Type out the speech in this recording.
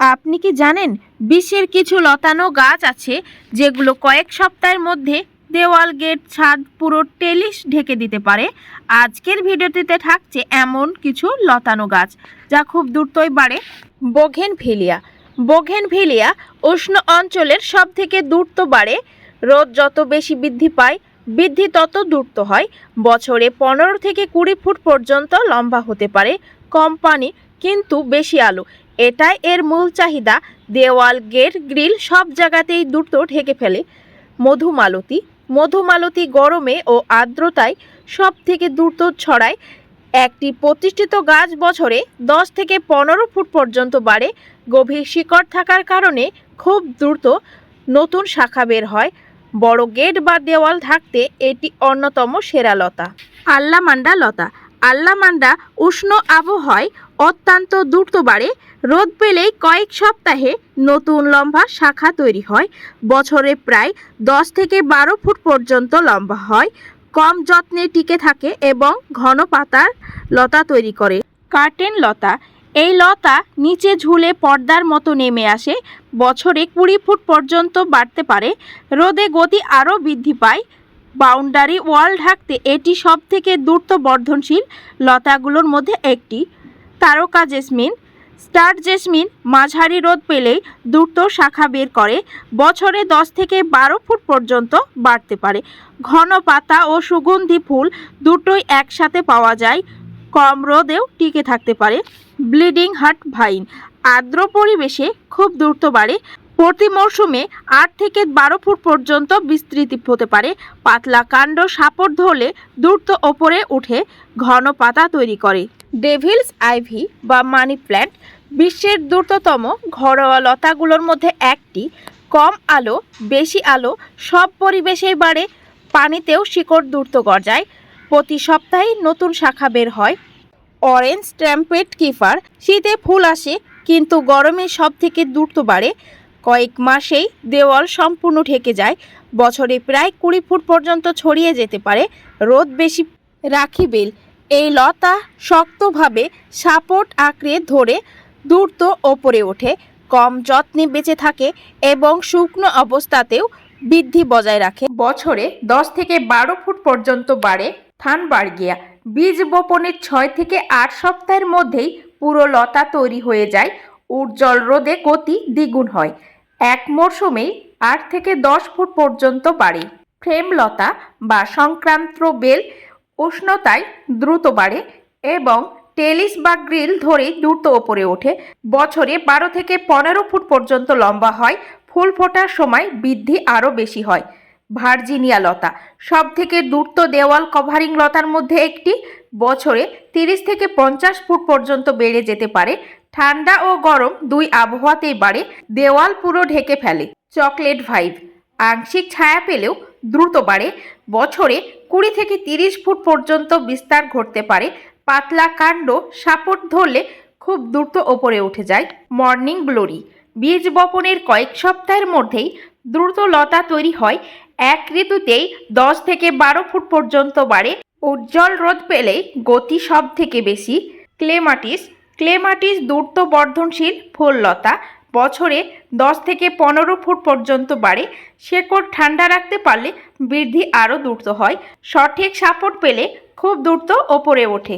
আপনি কি জানেন বিশ্বের কিছু লতানো গাছ আছে যেগুলো কয়েক সপ্তাহের মধ্যে দেওয়াল, গেট, ছাদ, পুরো টেলিশ ঢেকে দিতে পারে? আজকের ভিডিওটিতে থাকছে এমন কিছু লতানো গাছ যা খুব দ্রুতই বাড়ে। বোঘেন ভিলিয়া বোঘেন ভিলিয়া উষ্ণ অঞ্চলের সব থেকে দ্রুত বাড়ে। রোদ যত বেশি বৃদ্ধি পায়, বৃদ্ধি তত দ্রুত হয়। বছরে পনেরো থেকে কুড়ি ফুট পর্যন্ত লম্বা হতে পারে। কম পানি কিন্তু বেশি আলো। এটাই এর মূল চাহিদা। দেওয়াল, গেট, গ্রিল সব জায়গাতেই দ্রুত ঢেকে ফেলে। মধুমালতী মধুমালতী গরমে ও আর্দ্রতায় সব থেকে দ্রুত ছড়ায়। একটি প্রতিষ্ঠিত গাছ বছরে দশ থেকে পনেরো ফুট পর্যন্ত বাড়ে। গভীর শিকড় থাকার কারণে খুব দ্রুত নতুন শাখা বের হয়। বড় গেট বা দেওয়াল থাকতে এটি অন্যতম সেরা লতা। আল্লামান্ডা লতা। আল্লামান্ডা উষ্ণ আবহাওয়ায় অত্যন্ত দ্রুত বাড়ে রোদ পেলেই কয়েক সপ্তাহে নতুন লম্বা শাখা তৈরি হয়। বছরে প্রায় দশ থেকে বারো ফুট পর্যন্ত লম্বা হয়। কম যত্নে টিকে থাকে এবং ঘন পাতার লতা তৈরি করে। কার্টেন লতা। এই লতা নিচে ঝুলে পর্দার মতো নেমে আসে। বছরে কুড়ি ফুট পর্যন্ত বাড়তে পারে। রোদে গতি আরও বৃদ্ধি পায়। বাউন্ডারি ওয়াল ঢাকতে এটি সব থেকে দ্রুত বর্ধনশীল। লতাগুলোর মধ্যে একটি। তারকা জেসমিন, স্টার জেসমিন মাঝারি রোদ পেলেই দ্রুত শাখা বের করে, বছরে দশ থেকে বারো ফুট পর্যন্ত বাড়তে পারে। ঘন পাতা ও সুগন্ধি ফুল দুটোই একসাথে পাওয়া যায়, কম রোদেও টিকে থাকতে পারে। ব্লিডিং হার্ট ভাইন, আর্দ্র পরিবেশে খুব দ্রুত বাড়ে। প্রতি মরশুমে আট থেকে বারো ফুট পর্যন্ত বিস্তৃতি হতে পারে। পাতলা কাণ্ড সাপড় ধরলে দ্রুত ওপরে উঠে ঘন পাতা তৈরি করে। ডেভিলস আইভি বা মানি প্ল্যান্ট বিশ্বের দ্রুততম ঘরোয়া লতাগুলোর মধ্যে একটি। কম আলো, বেশি আলো, সব পরিবেশেই বাড়ে। পানিতেও শিকড় দ্রুত গজায়। প্রতি সপ্তাহে নতুন শাখা বের হয়। অরেঞ্জ ট্যাম্পেট কিফার, শীতে ফুল আসে, কিন্তু গরমে সব থেকে দ্রুত বাড়ে। কয়েক মাসেই দেওয়াল সম্পূর্ণ ঢেকে যায়। বছরে প্রায় কুড়ি ফুট পর্যন্ত ছড়িয়ে যেতে পারে রোদ বেশি। রাখি বেল, এই লতা শক্তভাবে সাপোর্ট আঁকড়ে ধরে দ্রুত ওপরে ওঠে, কম যত্নে বেঁচে থাকে এবং শুকনো অবস্থাতেও বৃদ্ধি বজায় রাখে। বছরে দশ থেকে বারো ফুট পর্যন্ত বাড়ে থানবার্গিয়া বীজ বপনের ছয় থেকে আট সপ্তাহের মধ্যেই পুরো লতা তৈরি হয়ে যায়। উজ্জ্বল রোদে গতি দ্বিগুণ হয়। এক মরশুমেই আট থেকে দশ ফুট পর্যন্ত বাড়ে। ফ্রেমলতা বা সংক্রান্ত বেল উষ্ণতায় দ্রুত বাড়ে এবং টেলিস বা গ্রিল ধরেই দ্রুত ওপরে ওঠে। বছরে বারো থেকে পনেরো ফুট পর্যন্ত লম্বা হয়। ফুল ফোটার সময় বৃদ্ধি আরও বেশি হয়। ভার্জিনিয়া লতা। সব থেকে দ্রুত দেওয়াল কভারিং লতার মধ্যে একটি। বছরে তিরিশ থেকে পঞ্চাশ ফুট পর্যন্ত বেড়ে যেতে পারে। ঠান্ডা ও গরম দুই আবহাওয়াতেই বাড়ে। দেওয়াল পুরো ঢেকে ফেলে। চকলেট ভাইভ আংশিক ছায়া পেলেও দ্রুত বাড়ে। বছরে কুড়ি থেকে তিরিশ ফুট পর্যন্ত বিস্তার ঘটতে পারে। পাতলা কাণ্ড সাপোর্ট ধরলে খুব দ্রুত ওপরে উঠে যায়। মর্নিং গ্লোরি বীজ বপনের কয়েক সপ্তাহের মধ্যেই দ্রুত লতা তৈরি হয়। এক ঋতুতেই দশ থেকে বারো ফুট পর্যন্ত বাড়ে উজ্জ্বল রোদ পেলে গতি সব থেকে বেশি। ক্লেমাটিস ক্লেমাটিস দ্রুত বর্ধনশীল ফুল লতা বছরে দশ থেকে পনেরো ফুট পর্যন্ত বাড়ে। শেকড় ঠান্ডা রাখতে পারলে বৃদ্ধি আরও দ্রুত হয়। সঠিক সাপোর্ট পেলে খুব দ্রুত ওপরে ওঠে।